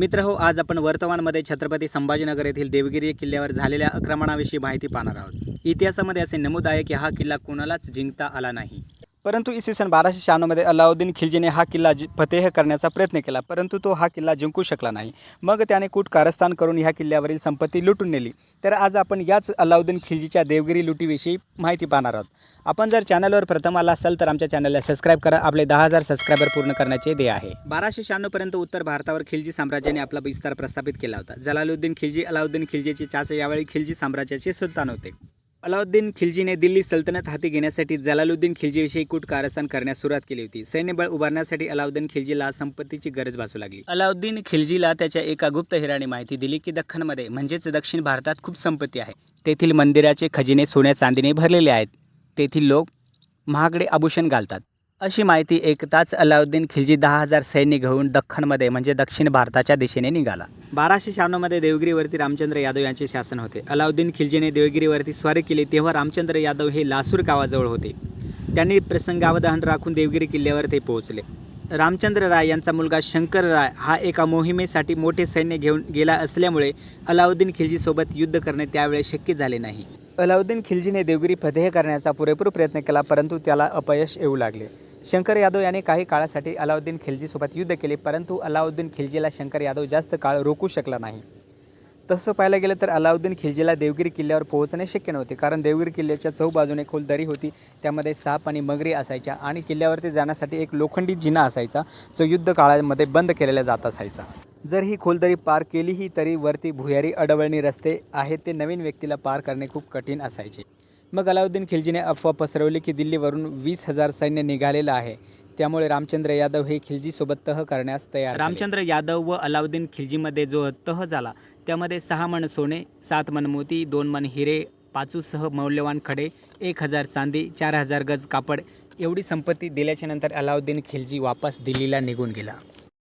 मित्र हो आज आपण वर्तमानमध्ये छत्रपती संभाजीनगर येथील देवगिरी किल्ल्यावर झालेल्या आक्रमणाविषयी माहिती पाहणार आहोत. इतिहासामध्ये असे नमूद आहे की हा किल्ला कोणालाच जिंकता आला नाही. परंतु इसवी सन बाराशे शहाण्णवमध्ये अलाउद्दीन खिलजीने हा किल्ला जि फतेह करण्याचा प्रयत्न केला परंतु तो हा किल्ला जिंकू शकला नाही. मग त्याने कूट कारस्थान करून ह्या किल्ल्यावरील संपत्ती लुटून नेली. तर आज आपण याच अलाउद्दीन खिलजीच्या देवगिरी लुटीविषयी माहिती पाहणार आहोत. आपण जर चॅनलवर प्रथम आला असाल तर आमच्या चॅनलला सबस्क्राईब करा. आपले दहा हजार सबस्क्रायबर पूर्ण करण्याचे ध्येय आहे. बाराशे शहाण्णवपर्यंत उत्तर भारतावर खिलजी साम्राज्याने आपला विस्तार प्रस्थापित केला होता. जलालुद्दीन खिलजी अलाउद्दीन खिलजीचे चाचे यावेळी खिलजी साम्राज्याचे सुलतान होते. अलाउद्दीन खिलजीने दिल्ली सल्तनत हाती घेण्यासाठी जलालुद्दीन खिलजीविषयी कूट कारस्थान करण्यास सुरुवात केली होती. सैन्यबळ उभारण्यासाठी अलाउद्दीन खिलजीला संपत्तीची गरज भासू लागली. अलाउद्दीन खिलजीला त्याच्या एका गुप्तहेराने माहिती दिली की दख्खनमध्ये म्हणजेच दक्षिण भारतात खूप संपत्ती आहे. तेथील मंदिराचे खजिने सोन्या चांदीने भरलेले आहेत. तेथील लोक महागडे आभूषण घालतात. अशी माहिती ऐकताच अलाउद्दीन खिलजी दहा हजार सैन्य घेऊन दख्खनमध्ये म्हणजे दक्षिण भारताच्या दिशेने निघाला. बाराशे शहाण्णवमध्ये देवगिरीवरती रामचंद्र यादव यांचे शासन होते. अलाउद्दीन खिलजीने देवगिरीवरती स्वारी केली तेव्हा रामचंद्र यादव हे लासूर गावाजवळ होते. त्यांनी प्रसंगावधान राखून देवगिरी किल्ल्यावर ते पोहोचले. रामचंद्र राय यांचा मुलगा शंकर राय हा एका मोहिमेसाठी मोठे सैन्य घेऊन गेला असल्यामुळे अलाउद्दीन खिलजीसोबत युद्ध करणे त्यावेळेस शक्य झाले नाही. अलाउद्दीन खिलजीने देवगिरी फतेह करण्याचा पुरेपूर प्रयत्न केला परंतु त्याला अपयश येऊ लागले. शंकर यादव याने काही काळासाठी अलाउद्दीन खिलजीसोबत युद्ध केले परंतु अलाउद्दीन खिलजीला शंकर यादव जास्त काळ रोखू शकला नाही. तसं पाहायला गेलं तर अलाउद्दीन खिलजीला देवगिरी किल्ल्यावर पोहोचणे शक्य नव्हते कारण देवगिरी किल्ल्याच्या चौबाजूने खोल दरी होती त्यामध्ये साप आणि मगरी असायच्या आणि किल्ल्यावरती जाण्यासाठी एक लोखंडी जिना असायचा जो युद्ध काळामध्ये बंद केलेला जात असायचा. जर ही खोलदरी पार केलीही तरी वरती भुयारी अडवळणी रस्ते आहेत ते नवीन व्यक्तीला पार करणे खूप कठीण असायचे. मग अलाउद्दीन खिलजीने अफवा पसरवली की दिल्लीवरून वीस हजार सैन्य निघालेलं आहे. त्यामुळे रामचंद्र यादव हे खिलजीसोबत तह करण्यास तयार रामचंद्र यादव व अलाउद्दीन खिलजीमध्ये जो तह झाला त्यामध्ये सहा मन सोने सात मन मोती दोन मन हिरे पाचूसह मौल्यवान खडे एक हजार चांदी चार हजार गज कापड एवढी संपत्ती दिल्याच्या नंतर अलाउद्दीन खिलजी वापस दिल्लीला निघून गेला.